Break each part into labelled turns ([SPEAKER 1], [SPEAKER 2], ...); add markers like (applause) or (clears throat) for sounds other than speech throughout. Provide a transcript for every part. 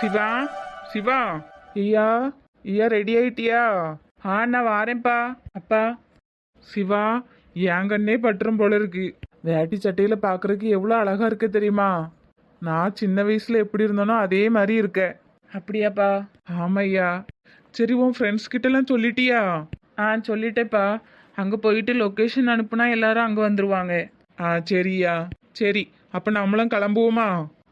[SPEAKER 1] சிவா சிவா. ஐயா ஐயா ரெடி ஆயிட்டியா? ஆ நான் வாரேன்ப்பா. அப்பா. சிவா என் கண்ணே பட்டுரும் போல இருக்கு. வேட்டி சட்டையில பாக்குறதுக்கு எவ்வளோ அழகா இருக்கு தெரியுமா? நான் சின்ன வயசுல எப்படி இருந்தேனோ அதே மாதிரி இருக்க அப்படியாப்பா? ஆமையா. சரி உன் ஃப்ரெண்ட்ஸ் கிட்டலாம் சொல்லிட்டியா? ஆ சொல்லிட்டேப்பா அங்கே போயிட்டு லொக்கேஷன் அனுப்புனா எல்லாரும் அங்கே வந்துருவாங்க. ஆ சரியா. சரி அப்போ நம்மளும் கிளம்புவோமா?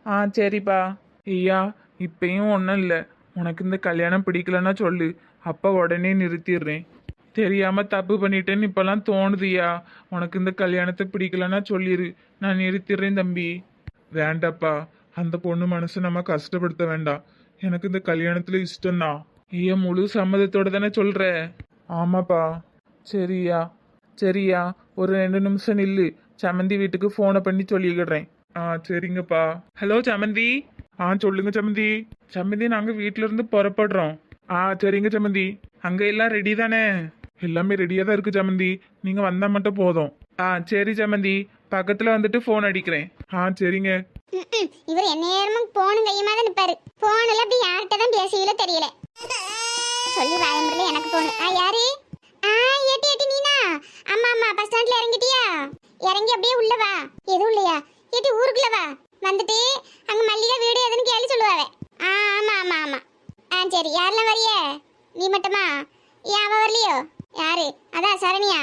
[SPEAKER 1] ஆ சரிப்பா. ஐயா இப்பயும் ஒன்றும் இல்லை. உனக்கு இந்த கல்யாணம் பிடிக்கலன்னா சொல்லு. அப்பா உடனே நிறுத்திடுறேன். தெரியாமல் தப்பு பண்ணிட்டேன்னு இப்போல்லாம் தோணுதுயா? உனக்கு இந்த கல்யாணத்தை பிடிக்கலன்னா சொல்லிடு நான் நிறுத்திடுறேன் தம்பி. வேண்டாப்பா. அந்த பொண்ணு மனசை நம்ம கஷ்டப்படுத்த வேண்டாம். எனக்கு இந்த கல்யாணத்தில் இஷ்டம்தான். ஏன் முழு சம்மதத்தோட தானே சொல்கிற ஆமாப்பா. சரியா. சரியா. ஒரு ரெண்டு நிமிஷம் நில்லு. சமந்தி வீட்டுக்கு ஃபோனை பண்ணி சொல்லிக்கிடுறேன் ஆ சரிங்கப்பா. ஹலோ சமந்தி. ஆ சொல்லுங்க சமந்தி. சமந்தி நாங்க வீட்ல இருந்து புறப்படுறோம். ஆ சரிங்க சம்மந்தி அங்க எல்லாம் ரெடி தானே? எல்லாமே ரெடியா தான் இருக்கு சம்மந்தி நீங்க வந்தா மட்டும் போதும். ஆ சரி சமந்தி. பக்கத்துல வந்துட்டு ஃபோன் அடிக்கிறேன். ஆ சரிங்க.
[SPEAKER 2] ம்ம். இவர் எந்நேரமும் போனும் கையுமா தான் நிப்பாரு. போன்ல அப்படி யார்கிட்ட தான் பேசுவீங்களோ தெரியல. சொல்லி வாயமுறையில எனக்கு போன் ஆ யாரு? ஆ ஏட்டி ஏட்டி நீனா? ஆமா ஆமா பஸ் ஸ்டாண்ட்ல இறங்கிட்டியா? இறங்கி அப்படியே உள்ள வா. எதுவும் இல்லையா? ஏட்டி ஊருக்குள்ள வா. வந்துட்டு அங்க மல்லிகா வீடு எதுன்னு கேள்வி சொல்லுவாவே. ஆ ஆமா ஆமா ஆமா. ஆ சரி யாரெல்லாம் வரிய நீ மட்டுமா? ஏன் அவ வரலையோ? யாரு? அதான் சரணியா.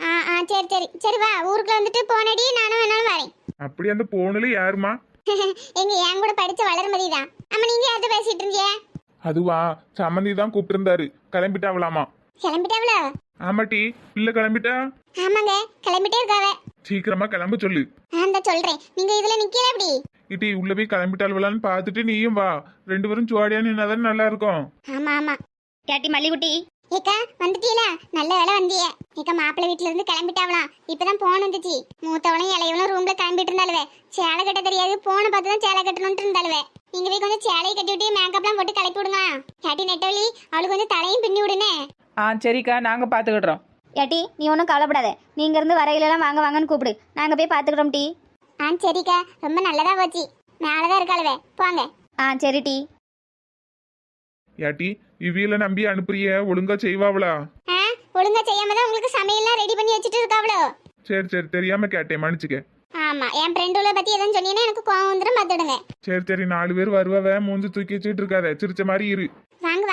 [SPEAKER 2] ஆ ஆ சரி சரி. சரி வா ஊருக்குள்ள வந்துட்டு போனடி நானும் வேணாலும் வரேன்.
[SPEAKER 1] அப்படி அந்த போனுல யாருமா (laughs)
[SPEAKER 2] எங்க என் கூட படிச்ச வளர்மதி தான். அம்மா நீங்க யார்கிட்ட பேசிட்டு இருந்தீங்க
[SPEAKER 1] அதுவா சம்மந்தி தான் கூப்பிட்டிருந்தாரு. கிளம்பிட்டாவலாமா
[SPEAKER 2] கிளம்பிட்டாவளோ?
[SPEAKER 1] ஆமாட்டி பிள்ளை கிளம்பிட்டா?
[SPEAKER 2] ஆமாங்க கிளம்பிட்டே இருக்காவ.
[SPEAKER 1] சீக்கிரமா கிளம்ப சொல்லு.
[SPEAKER 2] நான் தான் சொல்றேன். நீங்க இதுல நிக்கல அப்படி
[SPEAKER 1] இட்டி உள்ள போய் கிளம்பிட்டாள்வலான்னு பார்த்துட்டு நீயும் வா. ரெண்டு பேரும் ஜோடியா நின்னாதான் நல்லா இருக்கும்
[SPEAKER 2] ஆமா ஆமா.
[SPEAKER 3] கேட்டி மல்லிகுட்டி.
[SPEAKER 2] ஏக்கா வந்துட்டீங்களா நல்ல வேலை வந்தியே. ஏக்கா மாப்பிள்ளை வீட்டுல இருந்து கிளம்பிட்டாவலாம் இப்பதான் போன் வந்துச்சு. மூத்தவளும் இளையவளும் ரூம்ல கிளம்பிட்டு இருந்தாலுவே சேலை கட்ட தெரியாது. போனை பார்த்து தான் சேலை கட்டணும்னு இருந்தாலுவே நீங்க போய் கொஞ்சம் சேலையை கட்டி விட்டு மேக்கப்லாம் போட்டு கிளப்பி விடுங்க கேட்டி நெட்டவழி அவளுக்கு கொஞ்சம் தலையும் பின்னி விடுனே
[SPEAKER 4] ஆ சரிக்கா. நாங்கள் பார்த்துக்கிடுறோம்.
[SPEAKER 3] ஏட்டி நீ ஒன்றும் கவலைப்படாத. நீங்க இருந்து வரையிலலாம் வாங்க வாங்கன்னு கூப்பிடு. நாங்கள் போய் பார்த்துக்கிறோம் டீ.
[SPEAKER 2] ஆ சரிக்கா. ரொம்ப நல்லதா போச்சு. மேலதான் இருக்காளுவே. போங்க.
[SPEAKER 3] ஆ சரி டீ.
[SPEAKER 1] யாட்டி இவியில நம்பி அனுப்புறிய. ஒழுங்கா செய்வாவளா?
[SPEAKER 2] ஆ ஒழுங்கா செய்யாம தான் உங்களுக்கு சமையல்லாம் ரெடி பண்ணி வச்சுட்டு இருக்காவளோ?
[SPEAKER 1] சரி சரி. தெரியாம கேட்டேன். மன்னிச்சுக்க.
[SPEAKER 2] ஆமா என் ஃப்ரெண்டுல பத்தி எதுவும் சொன்னீங்கன்னா எனக்கு கோவம் வந்துடும் பார்த்துடுங்க.
[SPEAKER 1] சரி சரி. நாலு பேர் வருவவ மூஞ்சி தூக்கி வச்சுட்டு இருக்காத. சிரிச்ச மாதிரி இரு.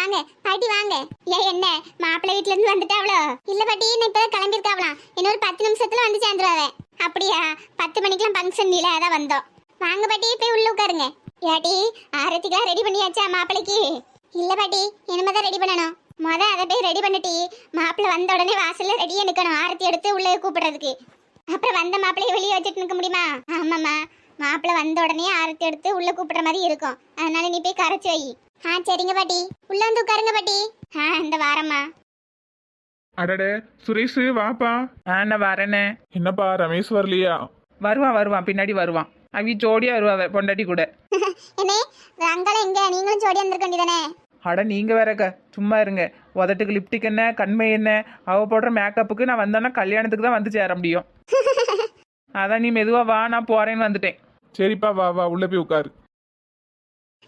[SPEAKER 2] வாங்க பாட்டி வாங்க. ஏன் என்ன? மாப்பிள்ளை வீட்ல இருந்து வந்துட்டாவளோ? இல்ல பாட்டி நான் இப்பதான் கிளம்பியிருக்காவலாம் இன்னொரு பத்து நிமிஷத்துல வந்து சேர்ந்துருவாவே. அப்படியா? பத்து மணிக்கெல்லாம் ஃபங்க்ஷன் நீல அதான் வந்தோம். வாங்க பாட்டி போய் உள்ள உட்காருங்க. ஏட்டி ஆரத்திக்கெல்லாம் ரெடி பண்ணியாச்சா மாப்பிள்ளைக்கு? இல்ல பாட்டி இனிமேதான் ரெடி பண்ணணும். முத அதை போய் ரெடி பண்ணிட்டி மாப்பிள்ளை வந்த உடனே வாசல்ல ரெடியா நிக்கணும். ஆரத்தி எடுத்து உள்ள கூப்பிடுறதுக்கு. அப்புறம் வந்த மாப்பிள்ளையை வெளியே வச்சுட்டு நிக்க முடியுமா? ஆமாம்மா. மாப்பிள்ளை வந்த உடனே ஆரத்தி எடுத்து உள்ள கூப்பிடுற மாதிரி இருக்கும். அதனால நீ போய் கரைச்சி வை. ஆ சரிங்க பாட்டி. உள்ள வந்து உட்காருங்க பாட்டி. ஆ இந்த வாரம்மா.
[SPEAKER 1] அடடே சுரேஷ் வாப்பா.
[SPEAKER 4] ஆ நான் வரேனே.
[SPEAKER 1] என்னப்பா ரமேஷ் வரலையா?
[SPEAKER 4] வருவான் வருவான் பின்னாடி வருவான் அவ ஜோடியாக வருவாவ பொண்டாட்டி கூட. (laughs)
[SPEAKER 2] என்னே அங்கால எங்க? நீங்களும் ஜோடி வந்திருக்க வேண்டியதானே?
[SPEAKER 4] அட நீங்கள் வேறக்க. சும்மா இருங்க. உதட்டுக்கு லிப்டிக் என்ன கண்மை என்ன அவ போடுற மேக்கப்புக்கு நான் வந்தேன்னா கல்யாணத்துக்கு தான் வந்து சேர முடியும். (laughs) அதான் நீ மெதுவாக வா நான் போறேன்னு வந்துட்டேன்.
[SPEAKER 1] சரிப்பா வா வா உள்ள போய் உட்காரு.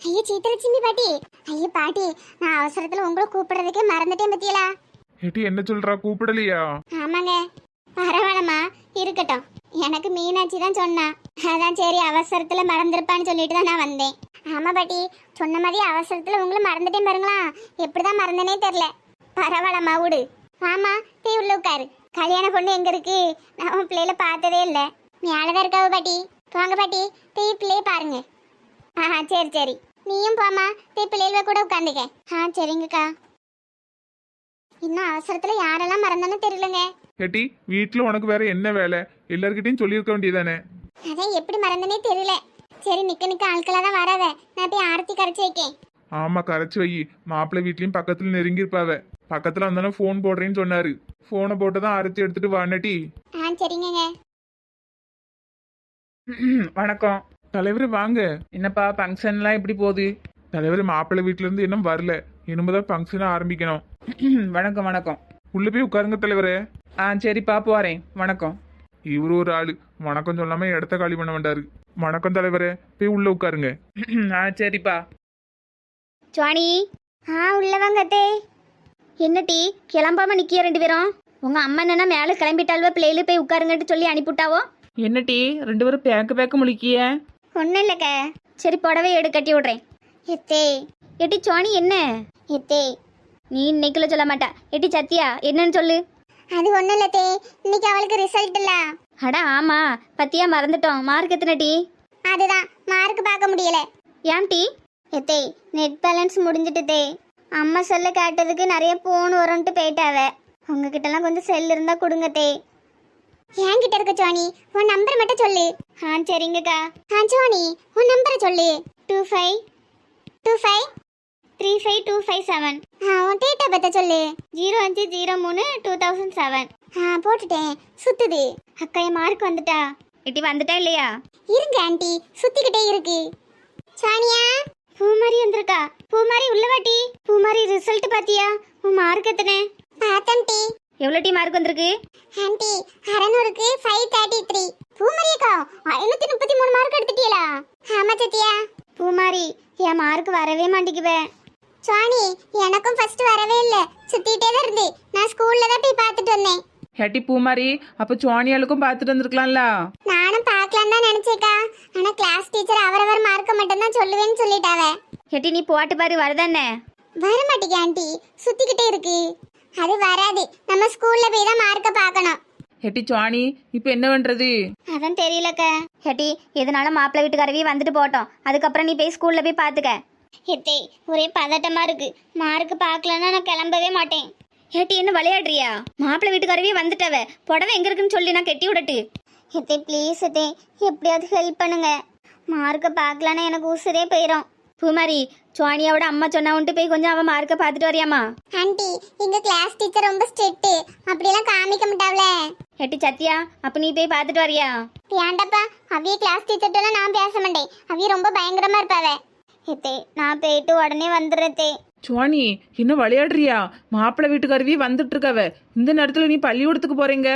[SPEAKER 2] ஐயோ சீத்தலட்சுமி பாட்டி. ஐயோ பாட்டி நான் அவசரத்துல உங்களை கூப்பிடுறதுக்கே மறந்துட்டேன் பத்தியலா?
[SPEAKER 1] ஏட்டி என்ன சொல்றா? கூப்பிடலையா?
[SPEAKER 2] ஆமாங்க. பரவாயில்லம்மா. இருக்கட்டும். எனக்கு மீனாட்சி தான் சொன்னா. அதான் சரி அவசரத்துல மறந்துருப்பான்னு சொல்லிட்டு தான் நான் வந்தேன். ஆமா பாட்டி. சொன்ன மாதிரி அவசரத்துல உங்களை மறந்துட்டேன் பாருங்களா. எப்படிதான் மறந்தனே தெரியல. பரவாயில்லம்மா விடு. ஆமா போய் உள்ள உட்காரு. கல்யாண பொண்ணு எங்க இருக்கு? நான் உன் பிள்ளையில பார்த்ததே இல்லை. மேலதான் இருக்காவு பாட்டி. போங்க பாட்டி. போய் பிள்ளைய பாருங்க. ஆ சரி சரி. நீயும் போமா போய் பிள்ளைகள கூட உட்காந்துக்க. ஆ சரிங்கக்கா. இன்னும் அவசரத்துல யாரெல்லாம் மறந்தானே தெரியலங்க.
[SPEAKER 1] ஏட்டி வீட்டுல உனக்கு வேற என்ன வேலை? எல்லார்கிட்டயும் சொல்லியிருக்க வேண்டியதானே?
[SPEAKER 2] அதான் எப்படி மறந்தனே தெரியல. சரி நிக்க நிக்க ஆட்களா தான் வராத நான் போய் ஆரத்தி கரைச்சி வைக்கேன்.
[SPEAKER 1] ஆமா கரைச்சு வை. மாப்பிள்ளை வீட்லயும் பக்கத்துல நெருங்கியிருப்பாவ. பக்கத்துல வந்தானே ஃபோன் போடுறேன்னு சொன்னாரு. ஃபோனை போட்டு தான் அரைச்சி எடுத்துட்டு வானட்டி
[SPEAKER 2] ஆ சரிங்கங்க.
[SPEAKER 4] வணக்கம்.
[SPEAKER 1] தலைவரே வாங்க.
[SPEAKER 4] என்னப்பா ஃபங்க்ஷன்லாம் எப்படி போகுது?
[SPEAKER 1] தலைவர் மாப்பிள்ளை வீட்ல இருந்து இன்னும் வரல. இனிமேதான் ஃபங்க்ஷன் ஆரம்பிக்கணும். (clears throat)
[SPEAKER 4] வணக்கம் வணக்கம்.
[SPEAKER 1] உள்ள போய் உட்காருங்க தலைவரே.
[SPEAKER 4] ஆ சரிப்பா போகிறேன் வணக்கம்.
[SPEAKER 1] இவரு ஒரு ஆளு. வணக்கம் சொல்லாம இடத்த காலி பண்ண வேண்டாரு வணக்கம் தலைவரே. போய் உள்ள உட்காருங்க. (clears throat)
[SPEAKER 4] ஆ சரிப்பா.
[SPEAKER 3] சுவாணி
[SPEAKER 2] ஆ உள்ள வாங்க அத்தே.
[SPEAKER 3] என்ன டீ? கிளம்பாம நிக்கிய ரெண்டு பேரும்? உங்க அம்மா என்னன்னா மேலே கிளம்பிட்டாள்வ பிள்ளைகளு போய் உட்காருங்கட்டு சொல்லி அனுப்பிவிட்டாவோ?
[SPEAKER 4] என்ன டீ? ரெண்டு பேரும் பேக்க பேக்க முழிக்கிய.
[SPEAKER 2] ஒன்றும் இல்லைக்க
[SPEAKER 3] சரி புடவை எடு கட்டி விடுறேன்.
[SPEAKER 2] எத்தே.
[SPEAKER 3] எட்டி சுவாணி என்ன?
[SPEAKER 2] எத்தே.
[SPEAKER 3] நீ இன்னைக்குள்ள சொல்ல மாட்டா. எட்டி சத்தியா என்னன்னு சொல்லு.
[SPEAKER 2] அது ஒன்றும் இல்லை தே. இன்னைக்கு அவளுக்கு ரிசல்ட் இல்ல.
[SPEAKER 3] அட ஆமா. பத்தியா மறந்துட்டோம். மார்க் எத்தனை டீ?
[SPEAKER 2] அதுதான். மார்க் பார்க்க முடியல.
[SPEAKER 3] ஏன் டீ?
[SPEAKER 2] எத்தே நெட் பேலன்ஸ் முடிஞ்சிட்டு தே. அம்மா சொல்ல கேட்டதுக்கு நிறைய போன் வரும்ட்டு போயிட்டாவ. உங்ககிட்டலாம் கொஞ்சம் செல் இருந்தா கொடுங்க தே. என்கிட்ட இருக்க ஜோனி உன் நம்பர் மட்டும் சொல்லு. ஆ சரிங்கக்கா. ஆ ஜோனி உன் நம்பரை சொல்லு. Two five two five three five two five seven ஆ உன் டேட் ஆஃப் பர்த்தை சொல்லு. ஜீரோ அஞ்சு ஜீரோ மூணு டூ தௌசண்ட் செவன் ஆ போட்டுட்டேன். சுத்துது. அக்கா என் மார்க் வந்துட்டா.
[SPEAKER 3] எட்டி வந்துட்டா இல்லையா?
[SPEAKER 2] இருங்க ஆண்டி சுத்திக்கிட்டே இருக்கு. சானியா பூமாரி வந்திருக்கா. பூமாரி உள்ள வாட்டி. பூமாரி ரிசல்ட் பாத்தியா? உன் மார்க் எத்தனை? பார்த்தேன் டி
[SPEAKER 3] எவ்வளோ டீ மார்க் வந்திருக்கு?
[SPEAKER 2] ஆண்டி அறநூறுக்கு ஃபைவ் தேர்ட்டி த்ரீ பூமாரியக்கா ஐநூத்தி முப்பத்தி மூணு மார்க் எடுத்துட்டீங்களா ஆமா சத்தியா பூமாரி என் மார்க் வரவே மாட்டேங்குவே சுவாணி எனக்கும் ஃபர்ஸ்ட் வரவே இல்லை. சுத்திட்டே தான் இருந்து. நான் ஸ்கூல்ல தான் போய் பார்த்துட்டு வந்தேன்.
[SPEAKER 4] ஏட்டி பூமாரி அப்ப சுவானியாளுக்கும் பார்த்துட்டு வந்திருக்கலாம்ல?
[SPEAKER 2] நானும் பார்க்கலாம் தான் நினைச்சேக்கா. ஆனா கிளாஸ் டீச்சர் அவரவர் மார்க்க மட்டும் தான் சொல்லுவேன்னு சொல்லிட்டாவ.
[SPEAKER 3] எட்டி நீ போட்டு பாரு வருதானே?
[SPEAKER 2] வர மாட்டேங்க ஆண்டி. சுத்திக்கிட்டே இருக்கு. அது வராது. நம்ம ஸ்கூல்ல போய் தான் மார்க்க பார்க்கணும்.
[SPEAKER 4] ஏட்டி சுவாணி இப்ப என்ன பண்றது?
[SPEAKER 2] அதான் தெரியலக்க.
[SPEAKER 3] ஏட்டி எதனால மாப்பிள்ளை வீட்டுக்காரவி வந்துட்டு போட்டோம் அதுக்கப்புறம் நீ போய் ஸ்கூல்ல போய் பார்த்துக்க.
[SPEAKER 2] எத்தே ஒரே பதட்டமா இருக்கு. மார்க் பார்க்கலன்னா நான் கிளம்பவே மாட்டேன்.
[SPEAKER 3] ஏட்டி என்ன விளையாடுறியா? மாப்பிள்ளை வீட்டுக்காரவி வந்துட்டவ. புடவை எங்க இருக்குன்னு சொல்லி நான் கட்டி விடட்டு.
[SPEAKER 2] எத்தே ப்ளீஸ் எத்தே எப்படியாவது ஹெல்ப் பண்ணுங்க. மார்க்க பார்க்கலன்னா எனக்கு உசுரே போயிடும்
[SPEAKER 3] பூமாரி சுவானியாவோட அம்மா சொன்னாவுன்ட்டு போய் கொஞ்சம் அவன் மார்க்கை பார்த்துட்டு வரியாமா
[SPEAKER 2] ஆண்டி எங்க கிளாஸ் டீச்சர் ரொம்ப ஸ்ட்ரிக்ட் அப்படியெல்லாம் காமிக்க மாட்டாவல
[SPEAKER 3] எட்டி சத்தியா அப்ப நீ போய் பார்த்துட்டு வரியா?
[SPEAKER 2] ஏன்டப்பா அவிய கிளாஸ் டீச்சர்ட்டெல்லாம் நான் பேச மாட்டேன். அவிய ரொம்ப பயங்கரமா இருப்பாவ. எத்தே நான் போயிட்டு உடனே வந்துடுறேத்தே.
[SPEAKER 4] சுவானி என்ன விளையாடுறியா? மாப்பிள்ளை வீட்டுக்காரவி வந்துட்டு இருக்கவ. இந்த நேரத்துல நீ பள்ளிக்கூடத்துக்கு போறீங்க?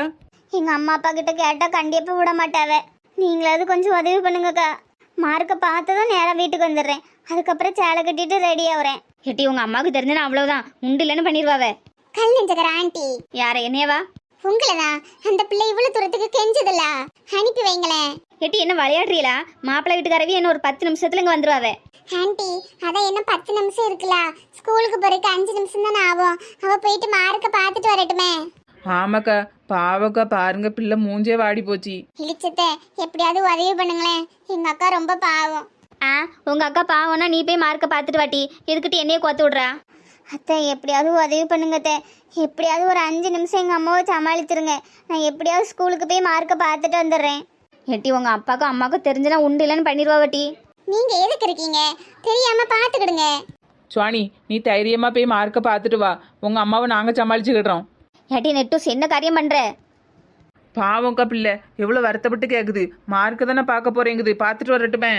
[SPEAKER 2] எங்க அம்மா அப்பா கிட்ட கேட்டா கண்டிப்பா விட மாட்டாவ. நீங்களாவது கொஞ்சம் உதவி பண்ணுங்கக்கா. மார்க்கை பார்த்ததும் நேரா வீட்டுக்கு வந்துடுறேன். அதுக்கப்புறம் சேலை கட்டிட்டு ரெடி ஆகுறேன்
[SPEAKER 3] எட்டி உங்க அம்மாவுக்கு தெரிஞ்சனா அவ்வளவுதான். உண்டு இல்லைன்னு பண்ணிடுவாவ.
[SPEAKER 2] கல் நெஞ்சக்கர ஆண்டி.
[SPEAKER 3] யார என்னையவா
[SPEAKER 2] உங்களதான்? அந்த பிள்ளை இவ்வளவு தூரத்துக்கு கெஞ்சதில்ல. அனுப்பி வைங்களேன்.
[SPEAKER 3] எட்டி என்ன விளையாடுறீங்களா மாப்பிள்ளை வீட்டுக்காரவி என்ன ஒரு பத்து நிமிஷத்துல இங்க வந்துருவாவ.
[SPEAKER 2] ஆண்டி அதான் என்ன பத்து நிமிஷம் இருக்குல்ல. ஸ்கூலுக்கு போறதுக்கு அஞ்சு நிமிஷம் தானே ஆகும். அவ போயிட்டு மார்க்க பார்த்துட்டு வரட்டுமே.
[SPEAKER 4] ஆமாக்கா பாவக்கா பாருங்க பிள்ளை மூஞ்சே வாடி போச்சு.
[SPEAKER 2] இழிச்சத்தை எப்படியாவது உதவி பண்ணுங்களேன். எங்க அக்கா ரொம்ப பாவம்.
[SPEAKER 3] ஆ உங்க அக்கா பாவம்னா நீ போய் மார்க்கை பார்த்துட்டு வாட்டி. எதுக்கிட்டு என்னைய கோத்து விடுறா?
[SPEAKER 2] அத்தை எப்படியாவது உதவி பண்ணுங்க அத்தை. எப்படியாவது ஒரு அஞ்சு நிமிஷம் எங்கள் அம்மாவை சமாளிச்சிருங்க. நான் எப்படியாவது ஸ்கூலுக்கு போய் மார்க்கை பார்த்துட்டு வந்துடுறேன்.
[SPEAKER 3] எட்டி உங்க அப்பாக்கும் அம்மாக்கும் தெரிஞ்சுனா உண்டு இல்லைன்னு பண்ணிடுவா வட்டி.
[SPEAKER 2] நீங்கள் எதுக்கு இருக்கீங்க? தெரியாமல் பார்த்துக்கிடுங்க.
[SPEAKER 4] சுவாணி நீ தைரியமா போய் மார்க்கை பார்த்துட்டு வா. உங்க அம்மாவை நாங்க சமாளிச்சுக்கிடுறோம்.
[SPEAKER 3] ஏட்டி நெட்டூஸ் என்ன காரியம் பண்ற?
[SPEAKER 4] பாவம்க்கா பிள்ளை எவ்வளோ வருத்தப்பட்டு கேட்குது மார்க்கு தானே பார்க்க போறேங்குது. பார்த்துட்டு வரட்டுமே.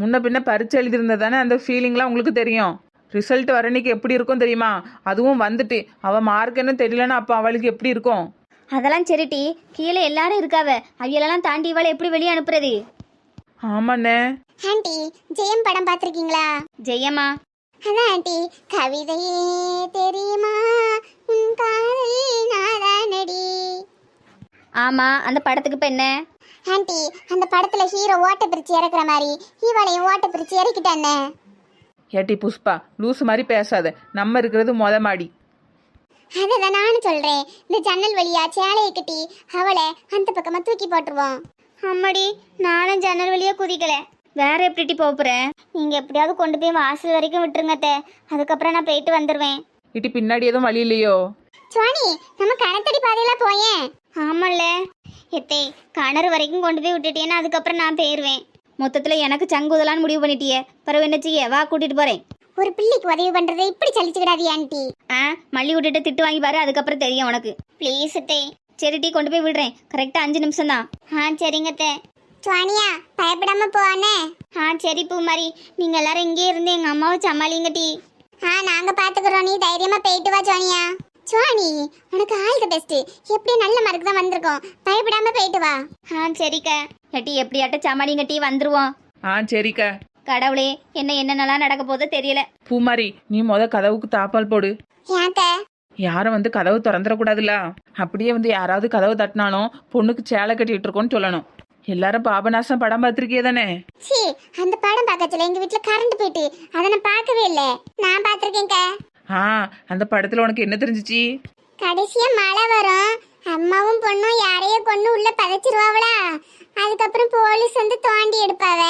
[SPEAKER 4] முன்ன பின்ன பரிச்சு எழுதியிருந்தா தானே அந்த ஃபீலிங்லாம் உங்களுக்கு தெரியும். ரிசல்ட் வர அன்னைக்கு எப்படி இருக்கும் தெரியுமா? அதுவும் வந்துட்டு. அவள் மார்க் என்ன தெரியலன்னா அப்போ அவளுக்கு எப்படி இருக்கும்?
[SPEAKER 3] அதெல்லாம் சரிட்டி கீழே எல்லாரும் இருக்காவ. அவியலெல்லாம் தாண்டி இவளை எப்படி வெளியே அனுப்புறது?
[SPEAKER 4] ஆமாண்ணே.
[SPEAKER 2] ஆண்டி ஜெயம் படம் பார்த்துருக்கீங்களா?
[SPEAKER 3] ஜெயம்மா.
[SPEAKER 2] அதான் ஆண்டி கவிதையே தெரியுமா? உன் காதல் நாதானடி.
[SPEAKER 3] ஆமா அந்த படத்துக்கு இப்ப என்ன?
[SPEAKER 2] ஆண்டி அந்த படத்துல ஹீரோ ஓட்ட பிரிச்சு இறக்குற மாதிரி இவளையும் ஓட்ட பிரிச்சு இறக்கிட்டானே
[SPEAKER 4] ஏட்டி புஷ்பா லூசு மாதிரி பேசாத. நம்ம இருக்கிறது மொத மாடி.
[SPEAKER 2] அதை நானும் சொல்றேன். இந்த ஜன்னல் வழியா சேலையை கட்டி அவளை அந்த பக்கமா தூக்கி போட்டுருவோம். அம்மாடி நானும் ஜன்னல் வழியா குதிக்கல.
[SPEAKER 3] வேற எப்படி போக போற?
[SPEAKER 2] நீங்க எப்படியாவது கொண்டு போய் வாசல் வரைக்கும் விட்டுருங்க அத்தை. அதுக்கப்புறம் நான் போயிட்டு வந்துடுவேன்
[SPEAKER 4] இட்டி பின்னாடி எதுவும் வழி இல்லையோ?
[SPEAKER 2] சுவாணி நம்ம கணத்தடி பாதையில போயேன். ஆமால்ல. எத்தே கிணறு வரைக்கும் கொண்டு போய் விட்டுட்டேன்னா அதுக்கப்புறம் நான் போயிருவேன்.
[SPEAKER 3] மொத்தத்துல எனக்கு சங்குதலான்னு முடிவு பண்ணிட்டியே. பிறகு என்ன செய்ய? வா கூட்டிட்டு போறேன்.
[SPEAKER 2] ஒரு பிள்ளைக்கு உதவி பண்றதை இப்படி சலிச்சுக்கிடாது ஆண்டி.
[SPEAKER 3] ஆ மல்லி விட்டுட்டு திட்டு வாங்கி பாரு அதுக்கப்புறம் தெரியும் உனக்கு.
[SPEAKER 2] ப்ளீஸ் அத்தே.
[SPEAKER 3] சரி டீ கொண்டு போய் விடுறேன். கரெக்டா அஞ்சு நிமிஷம் தான்
[SPEAKER 2] ஆ சரிங்க அத்தை. சுவானியா பயப்படாம போவானே? ஆ சரி பூமாரி. நீங்க எல்லாரும் இங்கே இருந்து எங்க அம்மாவை சமாளிங்க டீ ஆ நாங்க பாத்துக்கிறோம். நீ தைரியமா போயிட்டு வா சுவானியா. சுவானி உனக்கு ஆல் தி பெஸ்ட் எப்படி நல்ல மார்க் தான் வந்திருக்கோம். பயப்படாம போயிட்டு வா. ஆ சரிக்கா.
[SPEAKER 3] ஏட்டி எப்படியாட்ட சமாளிங்க டீ வந்துருவோம்.
[SPEAKER 4] ஆ சரிக்கா.
[SPEAKER 3] கடவுளே என்ன என்னென்னலாம் நடக்க போதோ தெரியல.
[SPEAKER 1] பூமாரி நீ முத கதவுக்கு தாப்பால் போடு.
[SPEAKER 2] ஏன்க்க
[SPEAKER 1] யாரும் வந்து கதவு திறந்துடக்கூடாதுல்ல அப்படியே வந்து யாராவது கதவு தட்டினாலும் பொண்ணுக்கு சேலை கட்டிட்டு இருக்கோன்னு சொல்லணும். எல்லாரும் பாபநாசம் படம் பார்த்துருக்கியே தானே?
[SPEAKER 2] சி அந்த படம் பார்க்கச்சல எங்க வீட்ல கரண்ட் போயிட்டு அதை நான் பார்க்கவே இல்லை. நான் பார்த்துருக்கேன்க்க
[SPEAKER 1] ஆ அந்த படத்துல உனக்கு என்ன தெரிஞ்சிச்சு?
[SPEAKER 2] கடைசியா மழை வரும். அம்மாவும் பொண்ணும் யாரையோ கொண்டு உள்ள பதைச்சிருவாவளா. அதுக்கப்புறம் போலீஸ் வந்து தோண்டி எடுப்பாவ.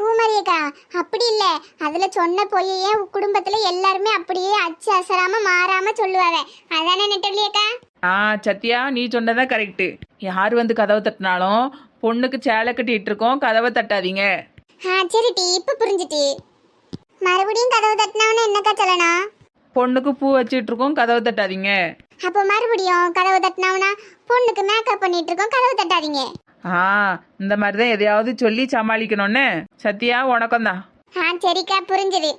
[SPEAKER 2] பூமரியக்கா அப்படி இல்ல. அதுல சொன்ன பொய்யே குடும்பத்துல எல்லாருமே அப்படியே அச்சு அசராம மாறாம சொல்லுவாவ. அதானே நெட்டவளியக்கா
[SPEAKER 1] ஆ சத்யா நீ சொன்னதான் கரெக்டு யார் வந்து கதவை தட்டினாலும் பொண்ணுக்கு சேலை கட்டிட்டு இருக்கோம் கதவை தட்டாதீங்க.
[SPEAKER 2] ஆ சரி டி இப்ப புரிஞ்சுட்டு. மறுபடியும் கதவு தட்டினவன என்னக்கா சொல்லணும்?
[SPEAKER 1] பொண்ணுக்கு பூ வச்சிட்டு இருக்கோம் கதவை தட்டாதீங்க.
[SPEAKER 2] அப்போ மறுபடியும் கதவு தட்டினவனா பொண்ணுக்கு மேக்கப் பண்ணிட்டு இருக்கோம் கதவு தட்டாதீங்க.
[SPEAKER 1] ஆ இந்த மாதிரி தான் எதையாவது சொல்லி சமாளிக்கணும்னு. சத்யா உனக்கும் தான்
[SPEAKER 2] ஆ சரிக்கா புரிஞ்சுது.